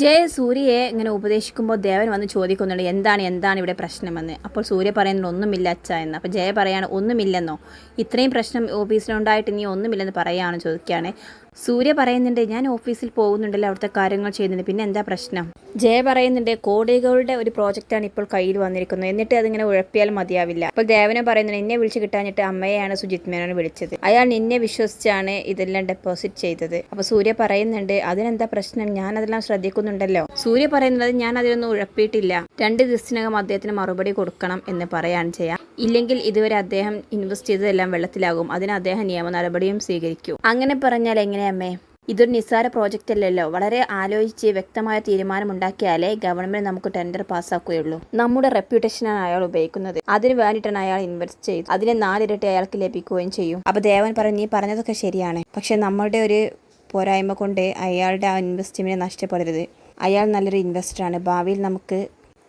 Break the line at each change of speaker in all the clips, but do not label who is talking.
ജയ സൂര്യയെ ഇങ്ങനെ ഉപദേശിക്കുമ്പോൾ ദേവൻ വന്ന് ചോദിക്കുന്നുണ്ട് എന്താണ് എന്താണ് ഇവിടെ പ്രശ്നമെന്ന്? അപ്പോൾ സൂര്യ പറയുന്നത് ഒന്നുമില്ല അച്ഛ എന്ന്. അപ്പോൾ ജയ പറയാണ് ഒന്നുമില്ലെന്നോ? ഇത്രയും പ്രശ്നം ഓഫീസിലുണ്ടായിട്ട് നീ ഒന്നുമില്ലെന്ന് പറയുകയാണ് ചോദിക്കുകയാണ്. സൂര്യ പറയുന്നുണ്ട് ഞാൻ ഓഫീസിൽ പോകുന്നുണ്ടല്ലോ അവിടുത്തെ കാര്യങ്ങൾ ചെയ്യുന്നുണ്ട് പിന്നെ എന്താ പ്രശ്നം? ജയ പറയുന്നുണ്ട് കോടികളുടെ ഒരു പ്രോജക്റ്റാണ് ഇപ്പോൾ കയ്യിൽ വന്നിരിക്കുന്നത്. എന്നിട്ട് അതിങ്ങനെ ഉഴപ്പിയാൽ മതിയാവില്ല. അപ്പോൾ ദേവനെ പറയുന്നുണ്ട് എന്നെ വിളിച്ച് കിട്ടാഞ്ഞിട്ട് അമ്മയെയാണ് സുജിത് മേനോൻ വിളിച്ചത്. അയാൾ നിന്നെ വിശ്വസിച്ചാണ് ഇതെല്ലാം ഡെപ്പോസിറ്റ് ചെയ്തത്. അപ്പോൾ സൂര്യ പറയുന്നുണ്ട് അതിനെന്താ പ്രശ്നം? ഞാൻ അതെല്ലാം ശ്രദ്ധിക്കുന്നുണ്ടല്ലോ. സൂര്യ പറയുന്നത് ഞാൻ അതിലൊന്നും ഉഴപ്പിയിട്ടില്ല. രണ്ട് ദിവസത്തിനകം അദ്ദേഹത്തിന് മറുപടി കൊടുക്കണം എന്ന് പറയാണ് ചെയ്യാം ഇല്ലെങ്കിൽ ഇതുവരെ അദ്ദേഹം ഇൻവെസ്റ്റ് ചെയ്തതെല്ലാം വെള്ളത്തിലാകും. അതിന് അദ്ദേഹം നിയമ നടപടിയും സ്വീകരിക്കും. അങ്ങനെ പറഞ്ഞാൽ എങ്ങനെ അമ്മേ. ഇതൊരു നിസ്സാര പ്രോജക്റ്റ് അല്ലല്ലോ. വളരെ ആലോചിച്ച് വ്യക്തമായ തീരുമാനമുണ്ടാക്കിയാലേ ഗവൺമെന്റ് നമുക്ക് ടെൻഡർ പാസ്സാക്കുകയുള്ളൂ നമ്മുടെ റെപ്യൂട്ടേഷനാണ് അയാൾ ഉപയോഗിക്കുന്നത്. അതിന് വേണ്ടിയിട്ടാണ് അയാൾ ഇൻവെസ്റ്റ് ചെയ്ത് അതിനെ നാലിരട്ടി അയാൾക്ക് ലഭിക്കുകയും ചെയ്യും. അപ്പൊ ദേവൻ പറഞ്ഞു നീ പറഞ്ഞതൊക്കെ ശരിയാണ്. പക്ഷെ നമ്മളുടെ ഒരു പോരായ്മ കൊണ്ട് അയാളുടെ ആ ഇൻവെസ്റ്റ്മെന്റ് നഷ്ടപ്പെടരുത്. അയാൾ നല്ലൊരു ഇൻവെസ്റ്ററാണ് ഭാവിയിൽ നമുക്ക്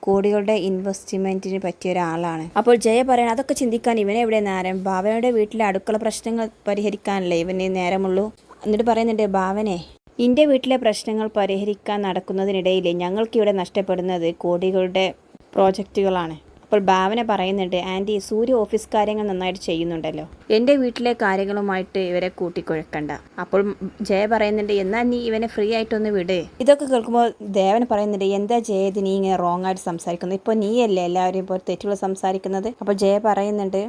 കോടികളുടെ ഇൻവെസ്റ്റ്മെന്റിന് പറ്റിയ ഒരാളാണ്. അപ്പോൾ ജയ പറയണം അതൊക്കെ ചിന്തിക്കാൻ ഇവനെ എവിടെ നേരം? ഭാവനയുടെ വീട്ടിലെ അടുക്കള പ്രശ്നങ്ങൾ പരിഹരിക്കാനല്ലേ ഇവന് നേരമുള്ളൂ? എന്നിട്ട് പറയുന്നുണ്ട് ഭാവനെ നിന്റെ വീട്ടിലെ പ്രശ്നങ്ങൾ പരിഹരിക്കാൻ നടക്കുന്നതിനിടയിൽ ഞങ്ങൾക്കിവിടെ നഷ്ടപ്പെടുന്നത് കോടികളുടെ പ്രോജക്റ്റുകളാണ്. അപ്പോൾ ഭാവന പറയുന്നുണ്ട് ആന്റി സൂര്യ ഓഫീസ് കാര്യങ്ങൾ നന്നായിട്ട് ചെയ്യുന്നുണ്ടല്ലോ. എന്റെ വീട്ടിലെ കാര്യങ്ങളുമായിട്ട് ഇവരെ കൂട്ടിക്കുഴക്കണ്ട. അപ്പോൾ ജയ പറയുന്നുണ്ട് എന്നാൽ നീ ഇവനെ ഫ്രീ ആയിട്ടൊന്ന് വിട്. ഇതൊക്കെ കേൾക്കുമ്പോൾ ദേവൻ പറയുന്നുണ്ട് എന്താ ജയത് നീ ഇങ്ങനെ റോങ് ആയിട്ട് സംസാരിക്കുന്നത്? ഇപ്പോൾ നീയല്ലേ എല്ലാവരും ഇപ്പോൾ തെറ്റുകൾ സംസാരിക്കുന്നത്? അപ്പോൾ ജയ പറയുന്നുണ്ട്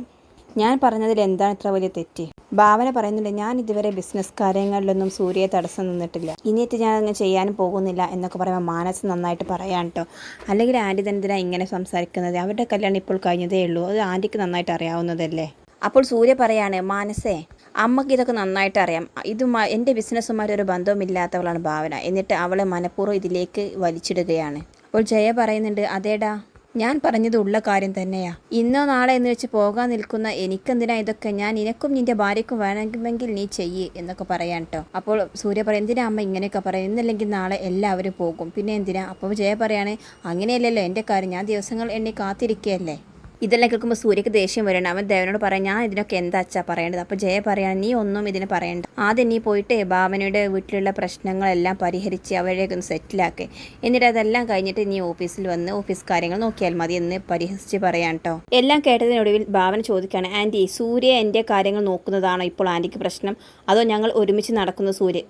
ഞാൻ പറഞ്ഞതിൽ എന്താണ് ഇത്ര വലിയ തെറ്റ്? ഭാവന പറയുന്നുണ്ട് ഞാൻ ഇതുവരെ ബിസിനസ് കാര്യങ്ങളിലൊന്നും സൂര്യയെ തടസ്സം നിന്നിട്ടില്ല. ഇനിയിട്ട് ഞാൻ അങ്ങനെ ചെയ്യാനും പോകുന്നില്ല എന്നൊക്കെ പറയുമ്പോൾ മാനസ് നന്നായിട്ട് പറയാൻ കേട്ടോ അല്ലെങ്കിൽ ആന്റി തന്നെ ഇങ്ങനെ സംസാരിക്കുന്നത്? അവരുടെ കല്യാണം ഇപ്പോൾ കഴിഞ്ഞതേ ഉള്ളൂ. അത് ആന്റിക്ക് നന്നായിട്ട് അറിയാവുന്നതല്ലേ? അപ്പോൾ സൂര്യ പറയാണ് മാനസേ അമ്മയ്ക്ക് ഇതൊക്കെ നന്നായിട്ട് അറിയാം. ഇത് എന്റെ ബിസിനസ്സുമായിട്ട് ഒരു ബന്ധവുമില്ലാത്തവളാണ് ഭാവന. എന്നിട്ട് അവളെ മനഃപൂർവം ഇതിലേക്ക് വലിച്ചിടുകയാണ്. അപ്പോൾ ജയ പറയുന്നുണ്ട് അതേടാ ഞാൻ പറഞ്ഞത് ഉള്ള കാര്യം തന്നെയാ. ഇന്നോ നാളെ എന്ന് വെച്ച് പോകാൻ നിൽക്കുന്ന എനിക്കെന്തിനാ ഇതൊക്കെ? ഞാൻ നിനക്കും നിന്റെ ഭാര്യക്കും വേണമെങ്കിൽ നീ ചെയ്യ് എന്നൊക്കെ പറയാൻ കേട്ടോ അപ്പോൾ സൂര്യ പറയും എന്തിനാ അമ്മ ഇങ്ങനെയൊക്കെ പറയും? ഇന്നല്ലെങ്കിൽ നാളെ എല്ലാവരും പോകും. പിന്നെ എന്തിനാ? അപ്പോൾ ജയ പറയാണ് അങ്ങനെയല്ലല്ലോ എന്റെ കാര്യം. ഞാൻ ദിവസങ്ങൾ എണ്ണി കാത്തിരിക്കുകയല്ലേ ഇതെല്ലാം കേൾക്കുമ്പോൾ സൂര്യക്ക് ദേഷ്യം വരണം അവൻ ദേവനോട് പറയാം ഞാൻ ഇതിനൊക്കെ എന്താ അച്ഛാ പറയേണ്ടത്? അപ്പോൾ ജയ പറയാൻ നീ ഒന്നും ഇതിന് പറയണ്ട. ആദ്യം നീ പോയിട്ട് ഭാവനയുടെ വീട്ടിലുള്ള പ്രശ്നങ്ങളെല്ലാം പരിഹരിച്ച് അവരെയൊക്കെ ഒന്ന് സെറ്റിലാക്കി എന്നിട്ട് അതെല്ലാം കഴിഞ്ഞിട്ട് നീ ഓഫീസിൽ വന്ന് ഓഫീസ് കാര്യങ്ങൾ നോക്കിയാൽ മതി എന്ന് പരിഹസിച്ച് പറയാൻ കേട്ടോ എല്ലാം കേട്ടതിനൊടുവിൽ ഭാവന ചോദിക്കുകയാണ് ആന്റി സൂര്യ എന്റെ കാര്യങ്ങൾ നോക്കുന്നതാണോ ഇപ്പോൾ ആന്റിക്ക് പ്രശ്നം? അതോ ഞങ്ങൾ ഒരുമിച്ച് നടക്കുന്ന സൂര്യ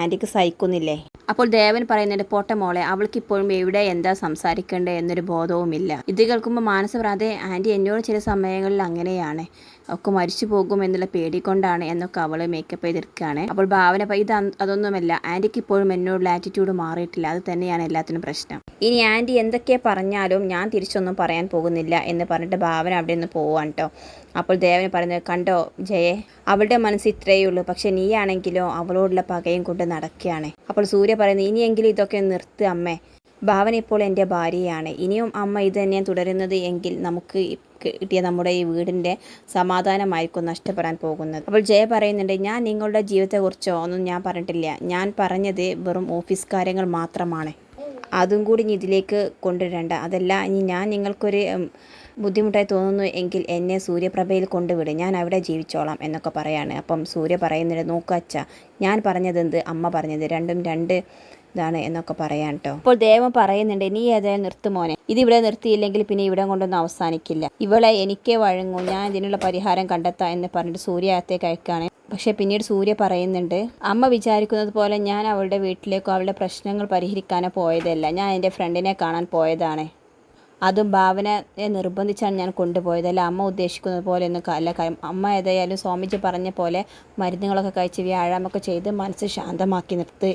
ആന്റിക്ക് സഹിക്കുന്നില്ലേ? അപ്പോൾ ദേവൻ പറയുന്നുണ്ട് പോട്ടെ മോളെ അവൾക്ക് ഇപ്പോഴും എവിടെ എന്താ സംസാരിക്കേണ്ടത് എന്നൊരു ബോധവുമില്ല. ഇത് കേൾക്കുമ്പോൾ മാനസപ്രാതെ ആന്റി എന്നോട് ചില സമയങ്ങളിൽ അങ്ങനെയാണ്. ഒക്കെ മരിച്ചു പോകും എന്നുള്ള പേടി കൊണ്ടാണ് എന്നൊക്കെ അവൾ മേക്കപ്പ് ചെയ്തിരിക്കുകയാണ് അപ്പോൾ ഭാവന ഇത് അതൊന്നുമല്ല. ആന്റിക്ക് ഇപ്പോഴും എന്നോടുള്ള ആറ്റിറ്റ്യൂഡ് മാറിയിട്ടില്ല. അത് തന്നെയാണ് എല്ലാത്തിനും പ്രശ്നം. ഇനി ആന്റി എന്തൊക്കെ പറഞ്ഞാലും ഞാൻ തിരിച്ചൊന്നും പറയാൻ പോകുന്നില്ല എന്ന് പറഞ്ഞിട്ട് ഭാവന അവിടെ നിന്ന് പോവാൻ കേട്ടോ അപ്പോൾ ദേവന് പറഞ്ഞു കണ്ടോ ജയെ അവളുടെ മനസ്സ് ഇത്രയേ ഉള്ളൂ. പക്ഷെ നീയാണെങ്കിലോ അവളോടുള്ള പകയും കൊണ്ട് നടക്കുകയാണ്. അപ്പോൾ സൂര്യ പറയുന്നത് ഇനിയെങ്കിലും ഇതൊക്കെ നിർത്ത് അമ്മേ. ഭാവന ഇപ്പോൾ എന്റെ ഭാര്യയാണ്. ഇനിയും അമ്മ ഇത് തന്നെയാണ് തുടരുന്നത് എങ്കിൽ നമുക്ക് കിട്ടിയ നമ്മുടെ ഈ വീടിന്റെ സമാധാനമായിരിക്കും നഷ്ടപ്പെടാൻ പോകുന്നത്. അപ്പോൾ ജയ പറയുന്നുണ്ട് ഞാൻ നിങ്ങളുടെ ജീവിതത്തെക്കുറിച്ചോ ഒന്നും ഞാൻ പറഞ്ഞിട്ടില്ല. ഞാൻ പറഞ്ഞത് വെറും ഓഫീസ് കാര്യങ്ങൾ മാത്രമാണ്. അതും കൂടി ഇനി ഇതിലേക്ക് കൊണ്ടുവരണ്ട. അതല്ല ഇനി ഞാൻ നിങ്ങൾക്കൊരു ബുദ്ധിമുട്ടായി തോന്നുന്നു എങ്കിൽ എന്നെ സൂര്യപ്രഭയിൽ കൊണ്ടുവിട്. ഞാൻ അവിടെ ജീവിച്ചോളാം എന്നൊക്കെ പറയാണ്. അപ്പം സൂര്യ പറയുന്നുണ്ട് നോക്കുക അച്ഛ ഞാൻ പറഞ്ഞതെന്ത്? അമ്മ പറഞ്ഞത് രണ്ടും രണ്ട് ഇതാണ് എന്നൊക്കെ പറയാൻ കേട്ടോ അപ്പോൾ ദേവൻ പറയുന്നുണ്ട് നീ ഏതായാലും നിർത്തുമോനെ ഇത് ഇതിവിടെ നിർത്തിയില്ലെങ്കിൽ പിന്നെ ഇവിടെ കൊണ്ടൊന്നും അവസാനിക്കില്ല. ഇവളെ എനിക്കേ വഴങ്ങൂ. ഞാൻ ഇതിനുള്ള പരിഹാരം കണ്ടെത്താം എന്ന് പറഞ്ഞിട്ട് സൂര്യ അകത്തേക്ക് അയക്കാണ്. പക്ഷെ പിന്നീട് സൂര്യ പറയുന്നുണ്ട് അമ്മ വിചാരിക്കുന്നത് പോലെ ഞാൻ അവളുടെ വീട്ടിലേക്കോ അവളുടെ പ്രശ്നങ്ങൾ പരിഹരിക്കാനോ പോയതല്ല. ഞാൻ എന്റെ ഫ്രണ്ടിനെ കാണാൻ പോയതാണ്. അതും ഭാവനയെ നിർബന്ധിച്ചാണ് ഞാൻ കൊണ്ടുപോയത്. അല്ല അമ്മ ഉദ്ദേശിക്കുന്നത് പോലെ ഒന്നും അല്ല കാര്യം അമ്മ ഏതായാലും സ്വാമിജി പറഞ്ഞ പോലെ മരുന്നുകളൊക്കെ കഴിച്ച് വ്യായാമൊക്കെ ചെയ്ത് മനസ്സ് ശാന്തമാക്കി നിർത്ത്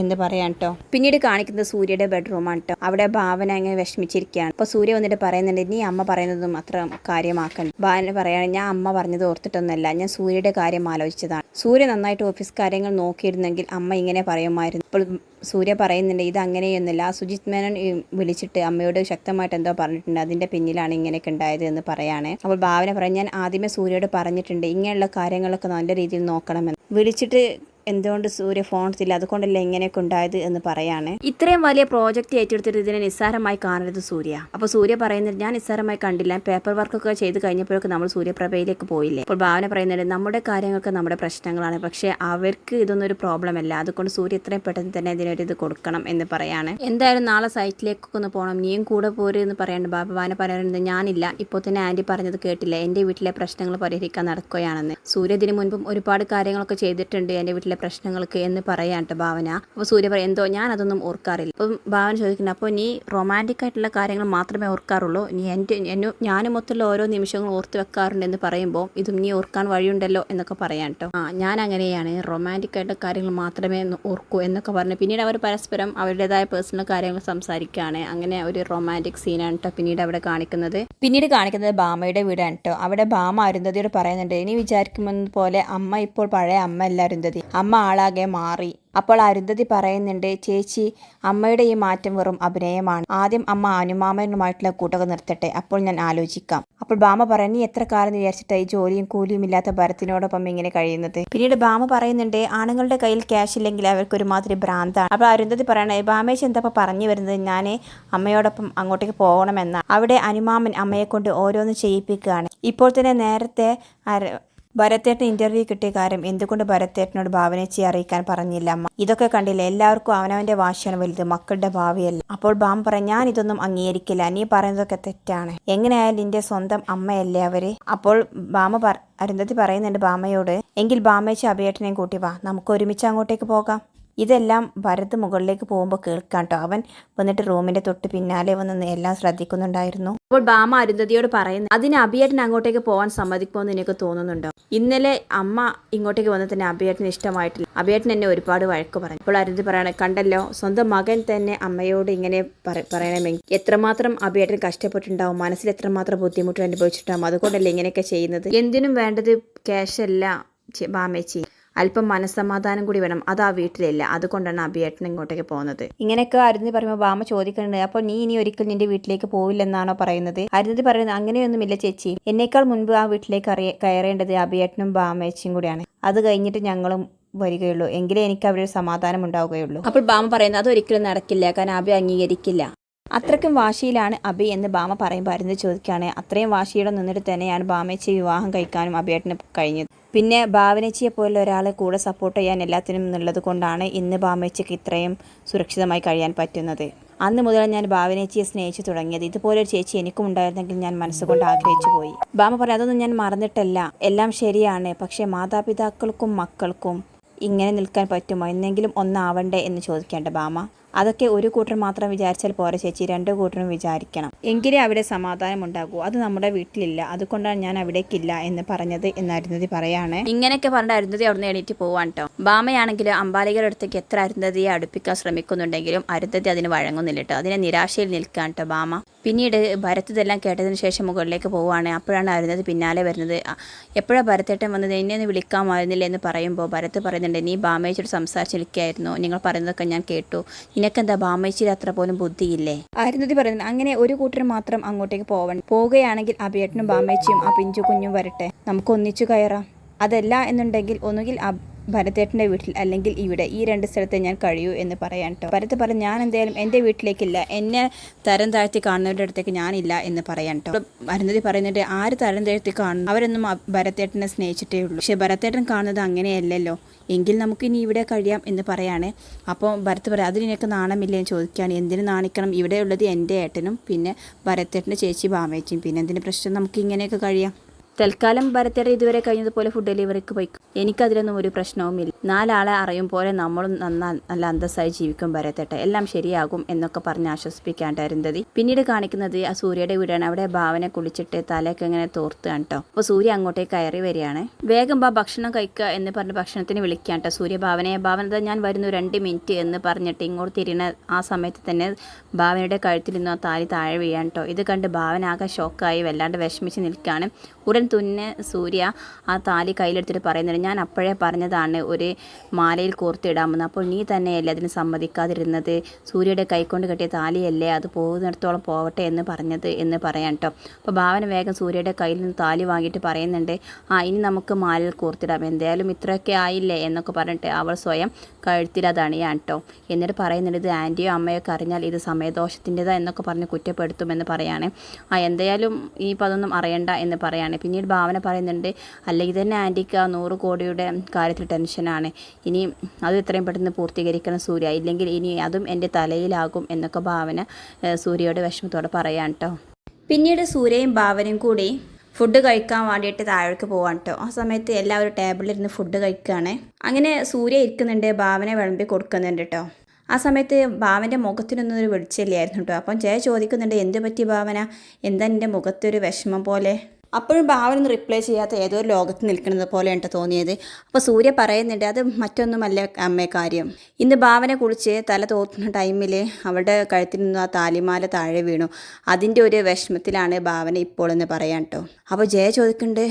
എന്ന് പറയാൻ കേട്ടോ പിന്നീട് കാണിക്കുന്നത് സൂര്യയുടെ ബെഡ്റൂമാണ് കേട്ടോ അവിടെ ഭാവന അങ്ങനെ വിഷമിച്ചിരിക്കുകയാണ്. അപ്പോൾ സൂര്യ വന്നിട്ട് പറയുന്നുണ്ട് നീ അമ്മ പറയുന്നതും അത്ര കാര്യമാക്കണ്ട. ഭാവന പറയാണ് ഞാൻ അമ്മ പറഞ്ഞത് ഓർത്തിട്ടൊന്നുമല്ല ഞാൻ സൂര്യയുടെ കാര്യം ആലോചിച്ചതാണ്. സൂര്യ നന്നായിട്ട് ഓഫീസ് കാര്യങ്ങൾ നോക്കിയിരുന്നെങ്കിൽ അമ്മ ഇങ്ങനെ പറയുമായിരുന്നു. അപ്പോൾ സൂര്യ പറയുന്നുണ്ട് ഇത് അങ്ങനെയൊന്നുമില്ല. സുജിത് മേനോൻ വിളിച്ചിട്ട് അമ്മയോട് ശക്തമായിട്ട് എന്തോ പറഞ്ഞിട്ടുണ്ട്. അതിന്റെ പിന്നിലാണ് ഇങ്ങനെയൊക്കെ ഉണ്ടായത് എന്ന് പറയാണ്. അപ്പോൾ ഭാവന പറയാൻ ഞാൻ ആദ്യമേ സൂര്യയോട് പറഞ്ഞിട്ടുണ്ട് ഇങ്ങനെയുള്ള കാര്യങ്ങളൊക്കെ നല്ല രീതിയിൽ നോക്കണമെന്ന്. വിളിച്ചിട്ട് എന്തുകൊണ്ട് സൂര്യ ഫോൺ എടുത്തില്ല? അതുകൊണ്ടല്ലേ ഇങ്ങനെയൊക്കെ ഉണ്ടായത് എന്ന് പറയാണ്. ഇത്രയും വലിയ പ്രോജക്റ്റ് ഏറ്റെടുത്തിട്ട് ഇതിനെ നിസ്സാരമായി കാണരുത് സൂര്യ. അപ്പോൾ സൂര്യ പറയുന്നത് ഞാൻ നിസ്സാരമായി കണ്ടില്ല. പേപ്പർ വർക്കൊക്കെ ചെയ്ത് കഴിഞ്ഞപ്പോഴൊക്കെ നമ്മൾ സൂര്യപ്രഭയിലേക്ക് പോയില്ലേ. അപ്പോൾ ഭാവന പറയുന്നത് നമ്മുടെ കാര്യങ്ങൾക്ക് നമ്മുടെ പ്രശ്നങ്ങളാണ്. പക്ഷേ അവർക്ക് ഇതൊന്നും ഒരു പ്രോബ്ലം അല്ല. അതുകൊണ്ട് സൂര്യ എത്രയും പെട്ടെന്ന് തന്നെ ഇതിനൊരു ഇത് കൊടുക്കണം എന്ന് പറയാണ്. എന്തായാലും നാളെ സൈറ്റിലേക്കൊക്കെ ഒന്ന് പോകണം നീയും കൂടെ പോര് എന്ന് പറയാണ്ട് ഭാവന പറയുന്നത് ഞാനില്ല. ഇപ്പോൾ തന്നെ ആന്റി പറഞ്ഞത് കേട്ടില്ല. എന്റെ വീട്ടിലെ പ്രശ്നങ്ങൾ പരിഹരിക്കാൻ നടക്കുകയാണെന്ന്. സൂര്യ ഇതിനു മുൻപും ഒരുപാട് കാര്യങ്ങളൊക്കെ ചെയ്തിട്ടുണ്ട്. എന്റെ വീട്ടിലെ പ്രശ്നങ്ങൾക്ക് എന്ന് പറയാണ്ട് ഭാവന. അപ്പോൾ സൂര്യ പറയും എന്തോ ഞാൻ അതൊന്നും ഓർക്കാറില്ല. അപ്പം ഭാവന ചോദിക്കുന്നത് അപ്പോൾ നീ റൊമാന്റിക് ആയിട്ടുള്ള കാര്യങ്ങൾ മാത്രമേ ഓർക്കാറുള്ളൂ? നീ എന്റെ എന്നെ ഞാനും മൊത്തമുള്ള ഓരോ നിമിഷങ്ങളും ഓർത്ത് വെക്കാറുണ്ട് എന്ന് പറയുമ്പോൾ ഇതും നീ ഓർക്കാൻ വഴിയുണ്ടല്ലോ എന്നൊക്കെ പറയാൻ കേട്ടോ ആ ഞാൻ അങ്ങനെയാണ്. റൊമാന്റിക് ആയിട്ടുള്ള കാര്യങ്ങൾ മാത്രമേ ഓർക്കൂ എന്നൊക്കെ പറഞ്ഞു. പിന്നീട് അവർ പരസ്പരം അവരുടേതായ പേഴ്സണൽ കാര്യങ്ങൾ സംസാരിക്കുകയാണ്. അങ്ങനെ ഒരു റൊമാന്റിക് സീനാണ് കേട്ടോ പിന്നീട് അവിടെ കാണിക്കുന്നത്. പിന്നീട് കാണിക്കുന്നത് ബാമയുടെ വീടാണ് കേട്ടോ അവിടെ ബാമ അരുന്ധതിയോട് പറയുന്നുണ്ട് ഇനി വിചാരിക്കുമെന്ന് പോലെ അമ്മ ഇപ്പോൾ പഴയ അമ്മ അല്ല അരുന്ധതി. അമ്മ ആളാകെ മാറി. അപ്പോൾ അരുന്ധതി പറയുന്നുണ്ട് ചേച്ചി അമ്മയുടെ ഈ മാറ്റം വെറും അഭിനയമാണ്. ആദ്യം അമ്മ അനുമാമനുമായിട്ടുള്ള കൂട്ടൊക്കെ നിർത്തട്ടെ അപ്പോൾ ഞാൻ ആലോചിക്കാം. അപ്പോൾ ബാമ പറയുന്നു എത്ര കാലം വിചാരിച്ചിട്ട് ഈ ജോലിയും കൂലിയും ഇല്ലാത്ത ഭരത്തിനോടൊപ്പം ഇങ്ങനെ കഴിയുന്നത്? പിന്നീട് ബാമ പറയുന്നുണ്ട് ആണുങ്ങളുടെ കയ്യിൽ ക്യാഷ് ഇല്ലെങ്കിൽ അവർക്ക് ഒരുമാതിരി ഭ്രാന്താണ്. അപ്പോൾ അരുന്ധതി പറയണേ ബാമേശ് എന്താ പറഞ്ഞു വരുന്നത്? ഞാൻ അമ്മയോടൊപ്പം അങ്ങോട്ടേക്ക് പോകണമെന്നാണ് അവിടെ അനുമാമൻ അമ്മയെ കൊണ്ട് ഓരോന്ന് ചെയ്യിപ്പിക്കുകയാണ്. ഇപ്പോൾ തന്നെ നേരത്തെ ഭരത്തേട്ടൻ ഇന്റർവ്യൂ കിട്ടിയ കാര്യം എന്തുകൊണ്ട് ഭരത്തേട്ടനോട് ഭാവനച്ചി അറിയിക്കാൻ പറഞ്ഞില്ല? അമ്മ ഇതൊക്കെ കണ്ടില്ല. എല്ലാവർക്കും അവനവന്റെ വാശിയാണ് വലുത്. മക്കളുടെ ഭാവിയല്ല. അപ്പോൾ ബാം പറയും ഞാൻ ഇതൊന്നും അംഗീകരിക്കില്ല. നീ പറയുന്നതൊക്കെ തെറ്റാണ്. എങ്ങനെയായാലും നിന്റെ സ്വന്തം അമ്മയല്ലേ അവർ? അപ്പോൾ ബാമ അരുന്ധതി പറയുന്നുണ്ട് ബാമയോട് എങ്കിൽ ബാമേച്ചി അഭിയേട്ടനെയും കൂട്ടി വാ. നമുക്ക് ഒരുമിച്ച് അങ്ങോട്ടേക്ക് പോകാം. ഇതെല്ലാം ഭരത് മുകളിലേക്ക് പോകുമ്പോൾ കേൾക്കാം കേട്ടോ അവൻ വന്നിട്ട് റൂമിന്റെ തൊട്ട് പിന്നാലെ വന്ന് എല്ലാം ശ്രദ്ധിക്കുന്നുണ്ടായിരുന്നു. അപ്പോൾ ബാമ അരുന്ധതിയോട് പറയുന്നു അതിന് അഭിയേട്ടൻ അങ്ങോട്ടേക്ക് പോകാൻ സമ്മതിക്കുമെന്ന് നിനക്ക് തോന്നുന്നുണ്ടോ? ഇന്നലെ അമ്മ ഇങ്ങോട്ടേക്ക് വന്ന് തന്നെ അഭിയേട്ടന് ഇഷ്ടമായിട്ടില്ല. അഭിയേട്ടൻ എന്നെ ഒരുപാട് വഴക്ക് പറഞ്ഞു. അപ്പോൾ അരുന്ധതി പറയണ കണ്ടല്ലോ സ്വന്തം മകൻ തന്നെ അമ്മയോട് ഇങ്ങനെ പറ- പറയണമെങ്കിൽ എത്രമാത്രം അഭിയേട്ടൻ കഷ്ടപ്പെട്ടിട്ടുണ്ടാവും മനസ്സിൽ എത്രമാത്രം ബുദ്ധിമുട്ട് അനുഭവിച്ചിട്ടുണ്ടാവും അതുകൊണ്ടല്ലേ ഇങ്ങനെയൊക്കെ ചെയ്യുന്നത്? എന്തിനും വേണ്ടത് ക്യാഷ് അല്ല ബാമേച്ചി അല്പം മനസ്സമാധാനം കൂടി വേണം. അത് ആ വീട്ടിലില്ല. അതുകൊണ്ടാണ് അഭിയേട്ടൻ ഇങ്ങോട്ടേക്ക് പോകുന്നത്. ഇങ്ങനെയൊക്കെ അരുന്ധതി പറയുമ്പോൾ ബാമ ചോദിക്കുന്നുണ്ട്. അപ്പോൾ നീ ഇനി ഒരിക്കലും നിന്റെ വീട്ടിലേക്ക് പോവില്ലെന്നാണോ പറയുന്നത്? അരുന്ധതി പറയുന്നത് അങ്ങനെയൊന്നുമില്ല ചേച്ചി. എന്നേക്കാൾ മുൻപ് ആ വീട്ടിലേക്ക് അറിയ കയറേണ്ടത് അഭിയേട്ടനും ബാമേച്ചിയും കൂടിയാണ്. അത് കഴിഞ്ഞിട്ട് ഞങ്ങളും വരികയുള്ളൂ. എങ്കിലേ എനിക്ക് അവിടെ ഒരു സമാധാനം ഉണ്ടാവുകയുള്ളൂ. അപ്പോൾ ബാമ പറയുന്നത് അതൊരിക്കലും നടക്കില്ല. കാരണം അഭി അംഗീകരിക്കില്ല. അത്രയ്ക്കും വാശിയിലാണ് അബി എന്ന് ഭാമ പറയുമ്പോൾ അരുന്ന് ചോദിക്കുകയാണ് അത്രയും വാശിയുടെ നിന്നിട്ട് തന്നെയാണ് ഭാമേച്ചി വിവാഹം കഴിക്കാനും അബിയേട്ടന് കഴിഞ്ഞത്. പിന്നെ ഭാവനേച്ചിയെ പോലെ ഒരാളെ കൂടെ സപ്പോർട്ട് ചെയ്യാൻ എല്ലാത്തിനും എന്നുള്ളത് കൊണ്ടാണ് ഇന്ന് ഭാമേച്ചിക്ക് ഇത്രയും സുരക്ഷിതമായി കഴിയാൻ പറ്റുന്നത്. അന്ന് മുതൽ ഞാൻ ഭാവനേച്ചിയെ സ്നേഹിച്ചു തുടങ്ങിയത്. ഇതുപോലൊരു ചേച്ചി എനിക്കും ഉണ്ടായിരുന്നെങ്കിൽ ഞാൻ മനസ്സുകൊണ്ട് ആഗ്രഹിച്ചു പോയി. ഭാമ പറയാം അതൊന്നും ഞാൻ മറന്നിട്ടല്ല. എല്ലാം ശരിയാണ്. പക്ഷേ മാതാപിതാക്കൾക്കും മക്കൾക്കും ഇങ്ങനെ നിൽക്കാൻ പറ്റുമോ? എന്നെങ്കിലും ഒന്നാവണ്ടേ? എന്ന് ചോദിക്കേണ്ട ബാമ. അതൊക്കെ ഒരു കൂട്ടർ മാത്രം വിചാരിച്ചാൽ പോരെ ചേച്ചി രണ്ട് കൂട്ടരും വിചാരിക്കണം. എങ്കിലേ അവിടെ സമാധാനം ഉണ്ടാകൂ അത് നമ്മുടെ വീട്ടിലില്ല. അതുകൊണ്ടാണ് ഞാൻ അവിടേക്കില്ല എന്ന് പറഞ്ഞത് എന്ന് അരുന്ധതി പറയാണ്. ഇങ്ങനെയൊക്കെ പറഞ്ഞ അരുന്ധതി അവിടുന്ന് എണീറ്റ് പോവാൻ കേട്ടോ ബാമയാണെങ്കിൽ അമ്പാലികളുടെ അടുത്തേക്ക് എത്ര അരുന്ധതിയെ അടുപ്പിക്കാൻ ശ്രമിക്കുന്നുണ്ടെങ്കിലും അരുന്ധതി അതിന് വഴങ്ങുന്നില്ല കേട്ടോ അതിനെ നിരാശയിൽ നിൽക്കാൻ കേട്ടോ ബാമ. പിന്നീട് ഭരത് ഇതെല്ലാം കേട്ടതിന് ശേഷം മുകളിലേക്ക് പോവുകയാണ്. അപ്പോഴാണ് അരുന്നത് പിന്നാലെ വരുന്നത്. എപ്പോഴാണ് ഭരത്തേട്ടൻ വന്നത്? എന്നെ ഒന്ന് വിളിക്കാമായിരുന്നില്ല എന്ന് പറയുമ്പോൾ ഭരത് പറയുന്നുണ്ട് നീ ബാമേച്ചിയോട് സംസാരിച്ചിരിക്കുകയായിരുന്നു നിങ്ങൾ പറയുന്നതൊക്കെ ഞാൻ കേട്ടു. നിനക്കെന്താ ബാമേശ്വരി അത്ര പോലും ബുദ്ധിയില്ലേ? അരുന്നതി പറയുന്നത് അങ്ങനെ ഒരു കൂട്ടർ മാത്രം അങ്ങോട്ടേക്ക് പോവണം പോവുകയാണെങ്കിൽ അഭിയേട്ടനും ബാമേച്ചിയും ആ പിഞ്ചു കുഞ്ഞും വരട്ടെ. നമുക്ക് ഒന്നിച്ചു കയറാം. അതല്ല എന്നുണ്ടെങ്കിൽ ഒന്നുകിൽ ഭരതേട്ടന്റെ വീട്ടിൽ അല്ലെങ്കിൽ ഇവിടെ ഈ രണ്ട് സ്ഥലത്തെ ഞാൻ കഴിയൂ എന്ന് പറയാൻ കേട്ടോ ഭരത് പറഞ്ഞു ഞാൻ എന്തായാലും എന്റെ വീട്ടിലേക്കില്ല. എന്നെ തരം താഴ്ത്തി കാണുന്നവരുടെ അടുത്തേക്ക് ഞാനില്ല എന്ന് പറയാൻ കേട്ടോ അരുന്ധതി പറയുന്നുണ്ട് ആര് തരം താഴ്ത്തി കാണുന്നു? അവരൊന്നും ഭരതേട്ടനെ സ്നേഹിച്ചിട്ടേ ഉള്ളൂ. പക്ഷേ ഭരതേട്ടൻ കാണുന്നത് അങ്ങനെയല്ലല്ലോ. എങ്കിൽ നമുക്ക് ഇനി ഇവിടെ കഴിയാം എന്ന് പറയാണ്. അപ്പോൾ ഭരത് പറയാം അതിന് നാണമില്ലേ? എന്ന് ചോദിക്കുകയാണ്. എന്തിന് നാണിക്കണം? ഇവിടെ ഉള്ളത് എന്റെ ഏട്ടനും പിന്നെ ഭരത്തേട്ടന്റെ ചേച്ചി ബാമേച്ചിയും പിന്നെ എന്തിന് പ്രശ്നം? നമുക്ക് ഇങ്ങനെയൊക്കെ കഴിയാം. തൽക്കാലം ഭരത്തേട്ടൻ ഇതുവരെ കഴിഞ്ഞതുപോലെ ഫുഡ് ഡെലിവറിക്ക് പോയി എനിക്കതിലൊന്നും ഒരു പ്രശ്നവുമില്ല. നാലാളെ അറിയും പോലെ നമ്മളും നന്നാ നല്ല അന്തസ്സായി ജീവിക്കും വരത്തട്ടെ എല്ലാം ശരിയാകും എന്നൊക്കെ പറഞ്ഞ് ആശ്വസിപ്പിക്കാണ്ട് അരുന്ധതി പിന്നീട് കാണിക്കുന്നത് ആ സൂര്യയുടെ വീടാണ്. അവിടെ ഭാവനെ കുളിച്ചിട്ട് തലയൊക്കെ ഇങ്ങനെ തോർത്ത് കേട്ടോ അപ്പോൾ സൂര്യ അങ്ങോട്ടേക്ക് കയറി വരികയാണ്. വേഗം ബാ ഭക്ഷണം കഴിക്കുക എന്ന് പറഞ്ഞ് ഭക്ഷണത്തിന് വിളിക്കാം കേട്ടോ സൂര്യ. ഭാവന ഞാൻ വരുന്നു രണ്ട് മിനിറ്റ് എന്ന് പറഞ്ഞിട്ട് ഇങ്ങോട്ട് തിരിയണ ആ സമയത്ത് തന്നെ ഭാവനയുടെ കഴുത്തിൽ നിന്ന് ആ താലി താഴെ വീഴാൻ കേട്ടോ ഇത് കണ്ട് ഭാവന ആകെ ഷോക്കായി വല്ലാണ്ട് വിഷമിച്ച് നിൽക്കുകയാണ്. ഉടൻ തുന്നെ സൂര്യ ആ താലി കയ്യിലെടുത്തിട്ട് പറയുന്നുണ്ട് ഞാൻ അപ്പോഴേ പറഞ്ഞതാണ് ഒരു മാലയിൽ കോർത്തിടാമെന്ന്. അപ്പോൾ നീ തന്നെയല്ലേ അതിന് സമ്മതിക്കാതിരുന്നത്? സൂര്യയുടെ കൈക്കൊണ്ട് കെട്ടിയ താലിയല്ലേ? അത് പോകുന്നിടത്തോളം പോവട്ടെ എന്ന് പറഞ്ഞത് എന്ന് പറയാം കേട്ടോ അപ്പോൾ ഭാവന വേഗം സൂര്യയുടെ കയ്യിൽ നിന്ന് താലി വാങ്ങിയിട്ട് പറയുന്നുണ്ട് ആ ഇനി നമുക്ക് മാലയിൽ കോർത്തിടാം. എന്തായാലും ഇത്രയൊക്കെ ആയില്ലേ? എന്നൊക്കെ പറഞ്ഞിട്ട് അവൾ സ്വയം കഴുത്തിലതണിയാണ് കേട്ടോ എന്നിട്ട് പറയുന്നുണ്ട് ഇത് ആന്റിയോ അമ്മയൊക്കെ അറിഞ്ഞാൽ ഇത് സമയദോഷത്തിന്റെതാ എന്നൊക്കെ പറഞ്ഞ് കുറ്റപ്പെടുത്തുമെന്ന് പറയാണ്. ആ എന്തായാലും ഈ പതൊന്നും അറിയണ്ട എന്ന് പറയാണ്. പിന്നീട് ഭാവന പറയുന്നുണ്ട് അല്ലെങ്കിൽ തന്നെ ആന്റിക്ക് ആ നൂറ് കോടിയുടെ കാര്യത്തിൽ ടെൻഷനാണ്. ഇനി അത് എത്രയും പെട്ടെന്ന് പൂർത്തീകരിക്കണം സൂര്യ. ഇല്ലെങ്കിൽ ഇനി അതും എന്റെ തലയിലാകും എന്നൊക്കെ ഭാവന സൂര്യയുടെ വിഷമത്തോടെ പറയാൻ കേട്ടോ പിന്നീട് സൂര്യയും ഭാവനയും കൂടി ഫുഡ് കഴിക്കാൻ വേണ്ടിയിട്ട് താഴേക്ക് പോവാൻ കേട്ടോ ആ സമയത്ത് എല്ലാവരും ടേബിളിലിരുന്ന് ഫുഡ് കഴിക്കുകയാണ് അങ്ങനെ സൂര്യ ഇരിക്കുന്നുണ്ട് ഭാവന വിളമ്പി കൊടുക്കുന്നുണ്ട് കേട്ടോ ആ സമയത്ത് ഭാവന്റെ മുഖത്തിനൊന്നും ഒരു വെളിച്ചമില്ലായിരുന്നു കേട്ടോ അപ്പം ജയ ചോദിക്കുന്നുണ്ട് എന്ത് പറ്റി ഭാവന? എന്താ എന്റെ മുഖത്തൊരു വിഷമം പോലെ? അപ്പോഴും ഭാവനൊന്നും റിപ്ലൈ ചെയ്യാത്ത ഏതോ ഒരു ലോകത്ത് നിൽക്കുന്നത് ട്ടോ തോന്നിയത്. അപ്പോൾ സൂര്യ പറയുന്നുണ്ട് അത് മറ്റൊന്നുമല്ല അമ്മേ കാര്യം. ഇന്ന് ഭാവനെ കുളിച്ച് തല തോത്തുന്ന ടൈമിൽ അവളുടെ കഴുത്തിൽ നിന്ന് ആ താലിമാല താഴെ വീണു. അതിന്റെ ഒരു വിഷമത്തിലാണ് ഭാവന ഇപ്പോൾ എന്ന് പറയാൻ കേട്ടോ അപ്പോൾ ജയ ചോദിക്കുന്നുണ്ട്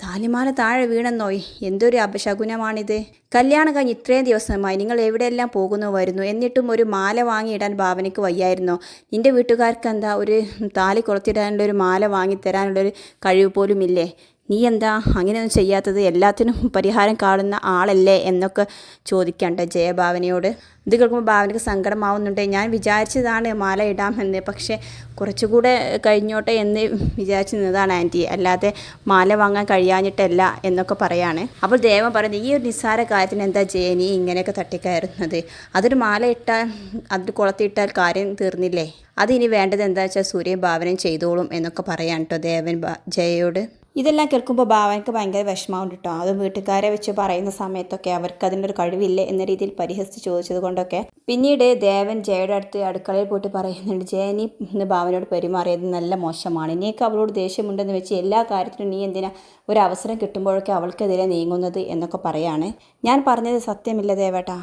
താലിമാല താഴെ വീണെന്നോയ് എന്തൊരു അപശകുനമാണിത്. കല്യാണം കഴിഞ്ഞ് ഇത്രയും ദിവസമായി നിങ്ങൾ എവിടെയെല്ലാം പോകുന്നു വരുന്നു? എന്നിട്ടും ഒരു മാല വാങ്ങിയിടാൻ ഭാവനയ്ക്ക് വയ്യായിരുന്നോ? നിന്റെ വീട്ടുകാർക്ക് എന്താ ഒരു താലി കൊളുത്തിടാനുള്ള ഒരു മാല വാങ്ങിത്തരാനുള്ളൊരു കഴിവ് പോലും ഇല്ലേ നീ എന്താ അങ്ങനെയൊന്നും ചെയ്യാത്തത്? എല്ലാത്തിനും പരിഹാരം കാണുന്ന ആളല്ലേ എന്നൊക്കെ ചോദിക്കണ്ട ജയഭാവനയോട് ഇത് കേൾക്കുമ്പോൾ ഭാവനയ്ക്ക് സങ്കടമാവുന്നുണ്ട്. ഞാൻ വിചാരിച്ചതാണ് മാല ഇടാമെന്ന്. പക്ഷേ കുറച്ചുകൂടെ കഴിഞ്ഞോട്ടെ എന്ന് വിചാരിച്ച് നിന്നതാണ് ആന്റി. അല്ലാതെ മാല വാങ്ങാൻ കഴിയാഞ്ഞിട്ടല്ല എന്നൊക്കെ പറയാണ്. അപ്പോൾ ദേവൻ പറയുന്നത് ഈ ഒരു നിസ്സാര കാര്യത്തിന് എന്താ ജയനി ഇങ്ങനെയൊക്കെ തട്ടിക്കയറുന്നത്? അതൊരു മാല ഇട്ടാൽ അതിൽ കുളത്തിയിട്ടാൽ കാര്യം തീർന്നില്ലേ? അതിനി വേണ്ടത് എന്താ വെച്ചാൽ സൂര്യൻ ഭാവനയും ചെയ്തോളും എന്നൊക്കെ പറയാൻ കേട്ടോ ദേവൻ ജയയോട്. ഇതെല്ലാം കേൾക്കുമ്പോൾ ഭാവനയ്ക്ക് ഭയങ്കര വിഷമമുണ്ട് കേട്ടോ അത് വീട്ടുകാരെ വെച്ച് പറയുന്ന സമയത്തൊക്കെ അവർക്ക് അതിനൊരു കഴിവില്ലേ എന്ന രീതിയിൽ പരിഹസിച്ച് ചോദിച്ചത് കൊണ്ടൊക്കെ പിന്നീട് ദേവൻ ജയയുടെ അടുത്ത് അടുക്കളയിൽ പോയിട്ട് പറയുന്നുണ്ട് ജയ നീ ഇന്ന് ഭാവനയോട് പെരുമാറിയത് നല്ല മോശമാണ്. നീക്ക് അവളോട് ദേഷ്യമുണ്ടെന്ന് വെച്ച് എല്ലാ കാര്യത്തിനും നീ എന്തിനാ ഒരു അവസരം കിട്ടുമ്പോഴൊക്കെ അവൾക്കെതിരെ നീങ്ങുന്നത്? എന്നൊക്കെ പറയാണ്. ഞാൻ പറഞ്ഞത് സത്യമില്ല ദേവേട്ടാ.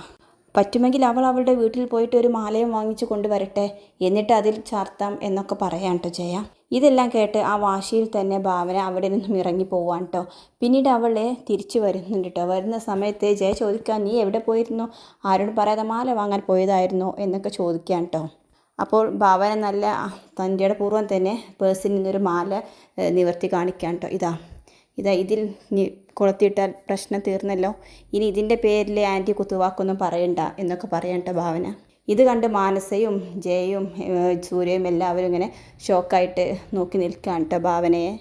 പറ്റുമെങ്കിൽ അവൾ അവളുടെ വീട്ടിൽ പോയിട്ട് ഒരു മാലയും വാങ്ങിച്ചു കൊണ്ടുവരട്ടെ എന്നിട്ട് അതിൽ ചാർത്താം എന്നൊക്കെ പറയാം കേട്ടോ ജയ. ഇതെല്ലാം കേട്ട് ആ വാശിയിൽ തന്നെ ഭാവന അവിടെ നിന്നും ഇറങ്ങി പോവാൻ കേട്ടോ പിന്നീട് അവളെ തിരിച്ചു വരുന്നുണ്ട് കേട്ടോ വരുന്ന സമയത്ത് ജയ ചോദിക്കാൻ നീ എവിടെ പോയിരുന്നു? ആരോട് പറയാതെ മാല വാങ്ങാൻ പോയതായിരുന്നു എന്നൊക്കെ ചോദിക്കാൻ കേട്ടോ അപ്പോൾ ഭാവന നല്ല തന്റെ പൂർവം തന്നെ പേഴ്സിൽ നിന്നൊരു മാല നിവർത്തി കാണിക്കാൻ കേട്ടോ ഇതാ. ഇതാ ഇതിൽ കൊളുത്തിയിട്ടാൽ പ്രശ്നം തീർന്നല്ലോ. ഇനി ഇതിന്റെ പേരിൽ ആന്റി കുത്തുവാക്കൊന്നും പറയണ്ട എന്നൊക്കെ പറയണ്ട ഭാവന. ഇത് കണ്ട് മാനസയും ജയയും സൂര്യയും എല്ലാവരും ഇങ്ങനെ ഷോക്കായിട്ട് നോക്കി നിൽക്കുകയാണ് കേട്ടോ ഭാവനയെ.